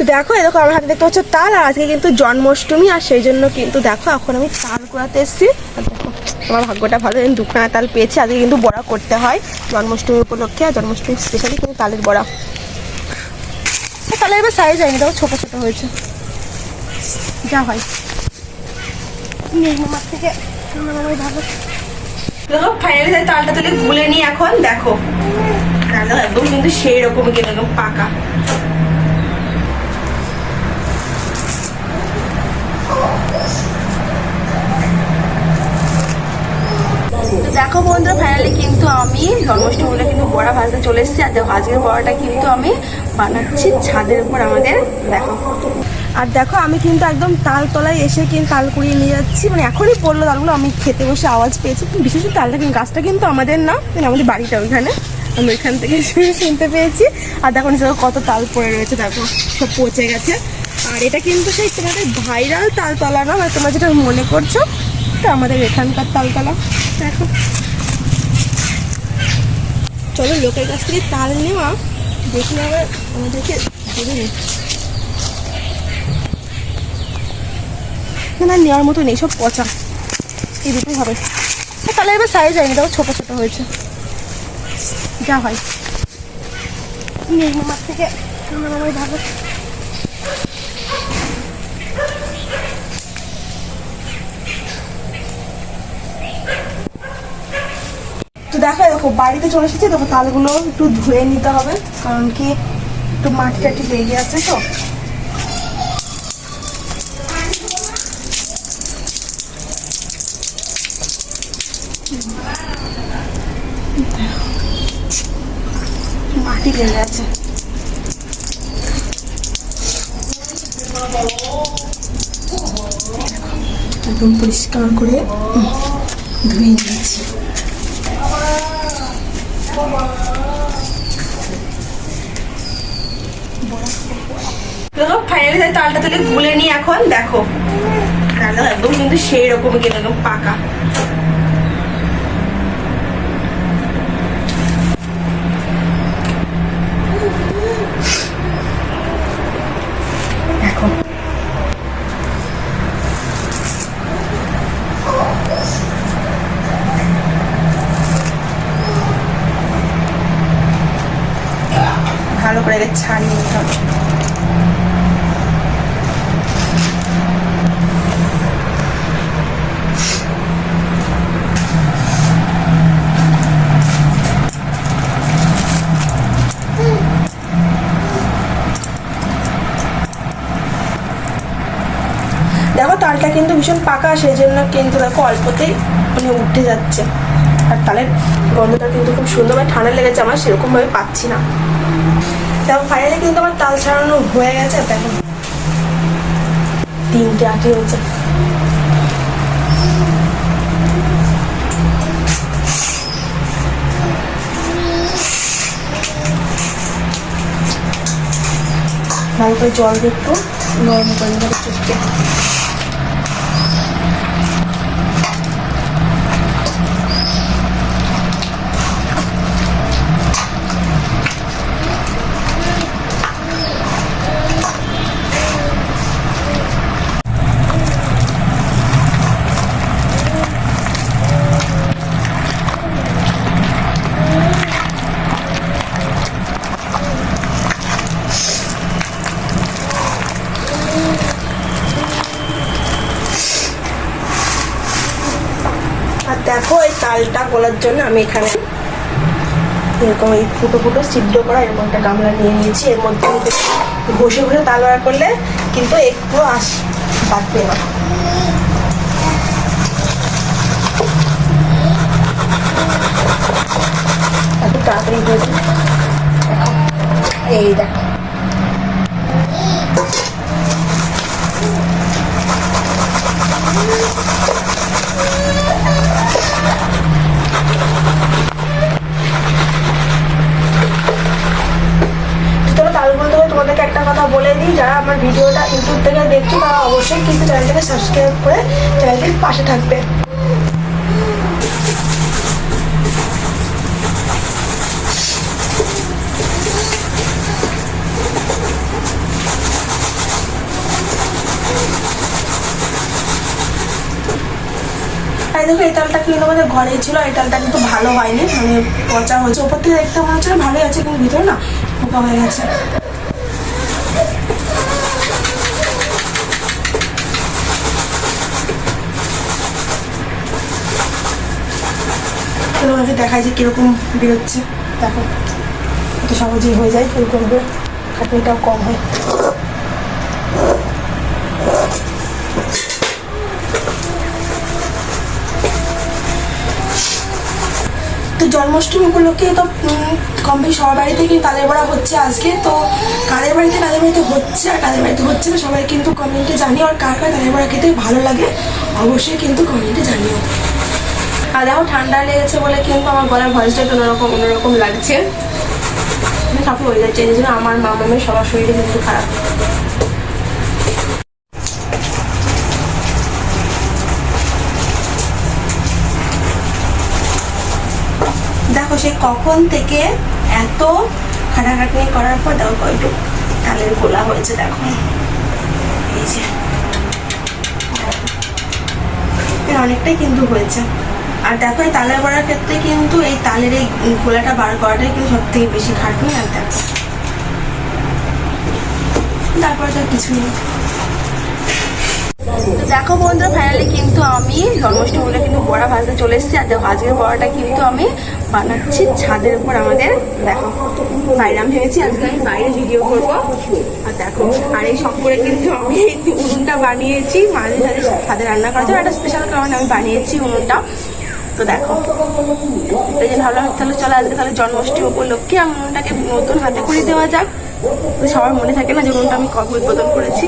তো দেখো এরকম আমার হাতে দেখতে পাচ্ছ তাল আর আজকে কিন্তু জন্মাষ্টমী, আর সেই জন্য কিন্তু দেখো, এখন আমি তাল কুড়াতে এসেছি। দেখো, আমার ভাগ্যটা ভালো দুখানা তাল পেয়েছি। আজকে কিন্তু বড়া করতে হয় জন্মাষ্টমী উপলক্ষে, আর জন্মাষ্টমী স্পেশালি কিন্তু তালের বড়া। তাহলে এবার সাইজ হয়নি, দেখো, ছোটো ছোটো হয়েছে। যা হয়। দেখো তালটা তুলে গুলে নিই এখন, দেখো। একদম কিন্তু সেই রকম কিন্তু একদম পাকা তো দেখো বন্ধুরা ফাইনালি কিন্তু আমি জন্মাষ্টমী বলে কিন্তু বড়া ভাজতে চলে এসেছি। আর দেখো, আজকের বড়াটা কিন্তু আমি বানাচ্ছি ছাদের উপর আমাদের, দেখো। আর দেখো, আমি কিন্তু একদম তাল তলায় এসে কিন্তু তাল কুড়িয়ে নিয়ে যাচ্ছি। মানে এখনই পড়ল তালগুলো, আমি খেতে বসে আওয়াজ পেয়েছি। বিশেষ তালটা কিন্তু, গাছটা কিন্তু আমাদের না মানে আমাদের বাড়িটা ওইখানে। আমি ওইখান থেকে শুনতে পেয়েছি। আর দেখো নিচে কত তাল পড়ে রয়েছে, দেখো, সব পচে গেছে। আর এটা কিন্তু সেই তোমাদের ভাইরাল তালতলা না মানে তোমরা যেটা মনে করছ এটা আমাদের এখানকার তালতলা। দেখো। চলো লোকের কাছ থেকে তাল নেওয়া, দেখি আবার আমাদেরকে দেবে নি। নেওয়ার মতো নেই, সব পচা। এই দুটোই হবে। তাহলে এবার সাইজ হয়নি, দেখো ছোটো ছোটো হয়েছে। যা হয়। নির্মমার থেকে। আমার ভালো তো দেখো, বাড়িতে চলে এসেছি, দেখো তালগুলো একটু ধুয়ে নিতে হবে, কারণ কি একটু মাটি টাটি লেগে আছে তো। মাটি লেগে আছে। একদম পরিষ্কার করে ধুয়ে নিয়েছি। দেখো ফাইনালি তালটা তুলে গুলে নিই এখন, দেখো। তালটা একদম কিন্তু সেই রকম কিন্তু একদম পাকা। ভালো করে ছাড়িয়ে নিতে হবে। তালটা কিন্তু ভীষণ পাকা, সেই জন্য কিন্তু দেখো অল্পতেই মানে উঠে যাচ্ছে। আর তালের গন্ধটা কিন্তু খুব সুন্দর মানে ঠান্ডা লেগেছে, আমার সেরকমভাবে পাচ্ছি না। দেখো ফাইনালি কিন্তু আমার তাল ছাড়ানো হয়ে গেছে, দেখো। তিনটে আটি হয়েছে। ভালো করে জল দিয়ে একটু নরম করে তালটা গোলার জন্য আমি এখানে এরকম এই ফুটো ফুটো সিদ্ধ করা এরকম একটা গামলা নিয়ে নিয়েছি। এর মধ্যে ঘষে ঘষে তাল বার করলে কিন্তু একটু আস বাড়বে না। এত তাড়াতাড়ি এই দেখো। তোমাদেরকে একটা কথা বলে দিই, যারা আমার ভিডিওটা ইউটিউব থেকে দেখছ, তারা অবশ্যই কিন্তু চ্যানেলটাকে সাবস্ক্রাইব করে চ্যানেলটির পাশে থাকবে। দেখো এই তালটা কিন্তু আমাদের ঘরেই ছিল এই তালটা কিন্তু ভালো হয়নি। মানে পচা হয়েছে। ওপর থেকে দেখতে মনে হচ্ছে ভালোই আছে, কিন্তু ভিতরে না পোকা হয়ে গেছে। তোমাকে দেখায় যে কীরকম বেরোচ্ছে। দেখো তো সহজেই হয়ে যায়, ফুল করবে। খাটনিটাও কম হয়। জন্মাষ্টমী উপলক্ষে তো কম সবার বাড়িতে কিন্তু তাদের বড়া হচ্ছে আজকে? তো কাদের বাড়িতে কাদের বাড়িতে হচ্ছে আর কাদের বাড়িতে হচ্ছে না সবাই কিন্তু কমেন্টে জানিও আর কার কার তাদের বড়া খেতে ভালো লাগে, অবশ্যই কিন্তু কমেন্টে জানিও। আর দেখো ঠান্ডা লেগেছে বলে কিন্তু আমার গলার ভয়েসটা একটু অন্যরকম অন্যরকম লাগছে। মানে কাপড় হয়ে যাচ্ছে আমার মা মামের সবার শরীরে কিন্তু খারাপ দেখো সে কখন থেকে এত খাটাখাটনি করার পর দেখো কয়টু তালের গোলা হয়েছে, দেখো। এই যে অনেকটাই কিন্তু হয়েছে। আর দেখো, এই তালের বড়ার ক্ষেত্রে কিন্তু এই তালের এই গোলাটা বার করাটাই কিন্তু সব থেকে বেশি খাটনি, আর দেখো। তারপরে তো কিছু নেই। দেখো বন্ধুরা ফাইনালি কিন্তু আমি জন্মাষ্টমী বলে কিন্তু বড়া ভাজতে চলে এসেছি, আর দেখো আজকের বড়াটা কিন্তু আমি বানাচ্ছি, ছাদের উপর আমাদের দেখো, বাইরে আমি ভেবেছি আজকে আমি বাইরে ভিডিও করব। আর দেখো, আর এই সব করে কিন্তু আমি এই উনুনটা বানিয়েছি, মাঝে মাঝে ছাদে রান্না করার জন্য। একটা স্পেশাল কারণে আমি বানিয়েছি উনুনটা। তো দেখো, এই যে ভাবলাম তাহলে চলো আজকে তাহলে জন্মাষ্টমী উপলক্ষে আমি উনুনটাকে নতুন হাতে করে দেওয়া যাক। সবার মনে থাকে না যে উনুনটা আমি কবে উদ্বোধন করেছি।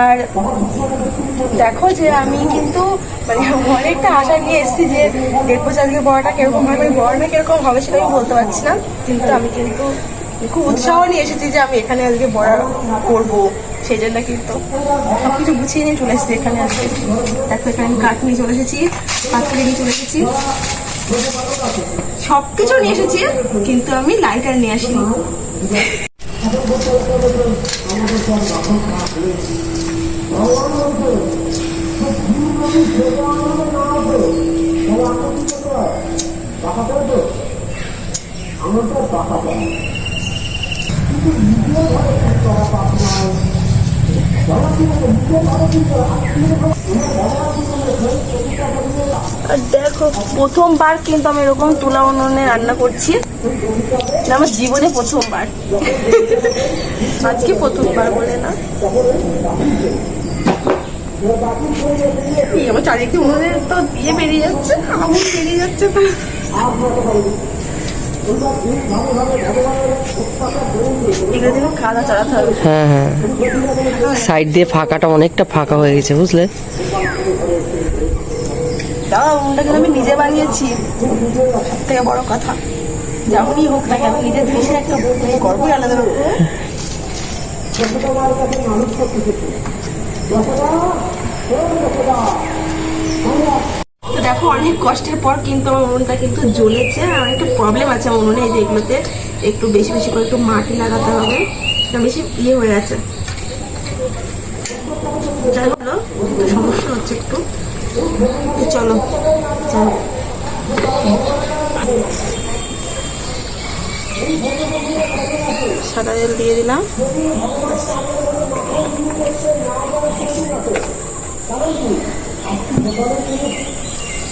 আর দেখো যে আমি কিন্তু মানে অনেকটা আশা নিয়ে এসেছি যে দেখব যে আজকে বড়টা কীরকম হবে বড়টা কীরকম হবে সেটা আমি বলতে পারছি না। কিন্তু আমি কিন্তু খুব উৎসাহ নিয়ে এসেছি যে আমি এখানে আজকে বড়া করব সেই জন্য কিন্তু সব কিছু গুছিয়ে নিয়ে চলে এসেছি এখানে আজকে। দেখো এখানে আমি কাঠ নিয়ে চলে এসেছি পাত্রে নিয়ে চলে এসেছি। সব কিছু নিয়ে এসেছি, কিন্তু আমি লাইটার নিয়ে আসিনি। দেখো, প্রথমবার কিন্তু আমি এরকম তুলা উনুনে রান্না করছি। আমার জীবনে প্রথমবার। আজকে প্রথমবার বলে না। আমার চারিদিকে উনুনের তো দিয়ে বেরিয়ে যাচ্ছে আগুন বেরিয়ে যাচ্ছে তো। হ্যাঁ হ্যাঁ। সাইড দিয়ে ফাঁকাটা অনেকটা ফাঁকা হয়ে গেছে, বুঝলে? আমি নিজে বানিয়েছি। থেকে বড় কথা। যেমনই হোক না কেন, নিজের জিনিসের একটা গর্বই আলাদা রকম দেখো, অনেক কষ্টের পর কিন্তু আমার উনুনটা কিন্তু জ্বলেছে আর একটু প্রবলেম আছে আমার উনুনে এই যে এগুলোতে একটু বেশি বেশি করে একটু মাটি লাগাতে হবে। বেশি ইয়ে হয়ে আছে যাই সমস্যা হচ্ছে একটু। চলো চলো সাদা তেল দিয়ে দিলাম।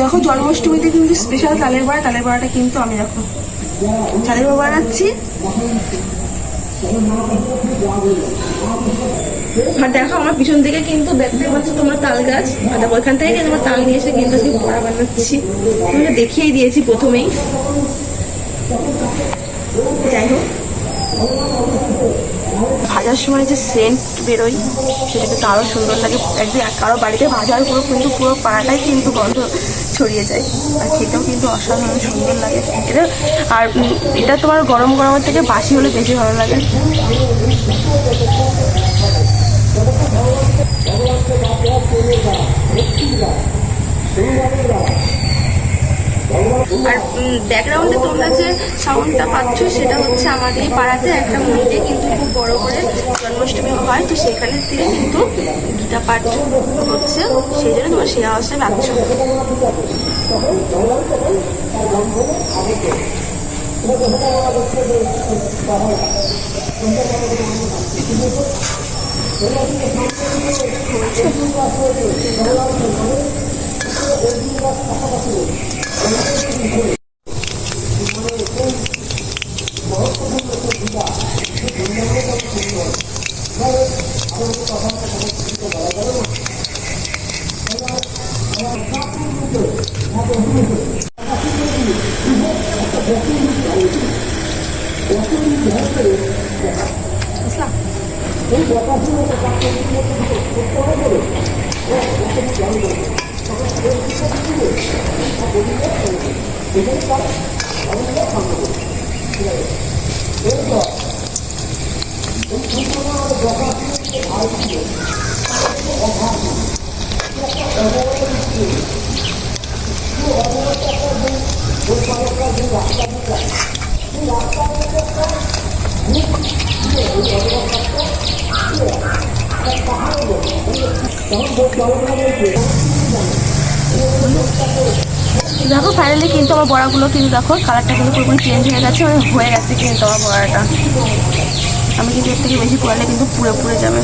দেখো জন্মাষ্টমীতে কিন্তু স্পেশাল তালের বড়া, তালের বড়াটা কিন্তু আমি দেখো। তালের বড়া বানাচ্ছি। আর দেখো আমার পিছন দিকে কিন্তু দেখতে পাচ্ছ তোমার তাল গাছ। আর ওইখান থেকে কিন্তু আমার তাল নিয়ে এসে কিন্তু আজকে বড়া বানাচ্ছি। তোমাকে দেখিয়ে দিয়েছি প্রথমেই। যাই হোক। ভাজার সময় যে সেন্ট বেরোয়, সেটা কিন্তু আরও সুন্দর লাগে। একদিন কারও বাড়িতে ভাজার পুরো কিন্তু পুরো পাড়াটাই কিন্তু গন্ধ ছড়িয়ে যায়। আর খেতেও কিন্তু অসাধারণ সুন্দর লাগে। এটা আর এটা তোমার গরম গরমের থেকে বাসি হলে বেশি ভালো লাগে। আর ব্যাকগ্রাউন্ডে তোমরা যে সাউন্ডটা পাচ্ছ, সেটা হচ্ছে আমাদের এই পাড়াতে একটা মন্দিরে কিন্তু খুব বড় করে জন্মাষ্টমী হয়। তো সেখানে থেকে কিন্তু গীতা পাঠ হচ্ছে সেই জন্য তোমার সেই আওয়াজটা পাচ্ছ সেই ব্যাপারগুলো করতে হবে বলে এখানে তারা অনেকটা শান্ত করবে ঠিক আছে এরপর এই সম্পূর্ণ আমাদের ব্যাপার ছিল ভাই ছিল অভাব ছিল একটা অবগত ছিল অবগত একটা যে রাস্তা দিয়ে দেখো ফাইনালি কিন্তু আমার বড়াগুলো কিন্তু দেখো কালারটা কিন্তু পুরোপুরি চেঞ্জ হয়ে গেছে মানে হয়ে গেছে কিন্তু আমার বড়াটা। আমি কিন্তু এর থেকে বেশি পোড়ালে কিন্তু পুড়ে পুড়ে যাবে।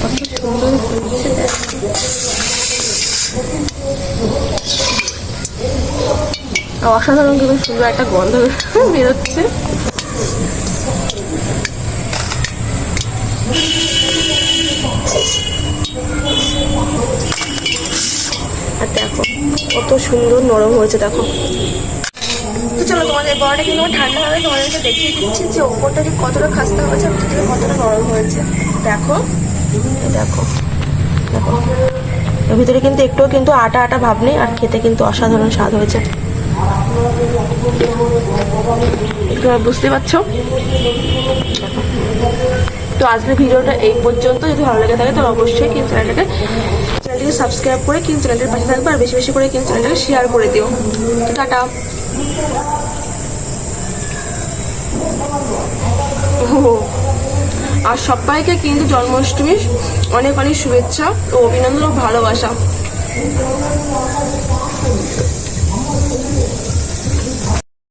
কত সুন্দর দেখো। আর অসাধারণ কিন্তু সুন্দর একটা গন্ধ বেরোচ্ছে। আর দেখো, কত সুন্দর নরম হয়েছে, দেখো। চলো, তোমাদের কিন্তু ঠান্ডা হবে? তোমাদেরকে দিচ্ছি যে ওপরটা কতটা খাস্তা হয়েছে ভিতরে কতটা নরম হয়েছে। দেখো দেখো ভিতরে কিন্তু একটুও কিন্তু আটা আটা ভাব নেই আর খেতে কিন্তু অসাধারণ স্বাদ হয়েছে। বুঝতে পারছ? তো আজকের ভিডিওটা এই পর্যন্ত। যদি ভালো লেগে থাকে, তাহলে অবশ্যই কিন্তু চ্যানেলটাকে চ্যানেলটিকে সাবস্ক্রাইব করে কিন্তু চ্যানেলটির পাশে থাকবে আর বেশি বেশি করে কিন্তু চ্যানেলটাকে শেয়ার করে দিও। টাটা। আর সবাইকে কিন্তু জন্মাষ্টমীর অনেক অনেক শুভেচ্ছা ও অভিনন্দন ও ভালোবাসা।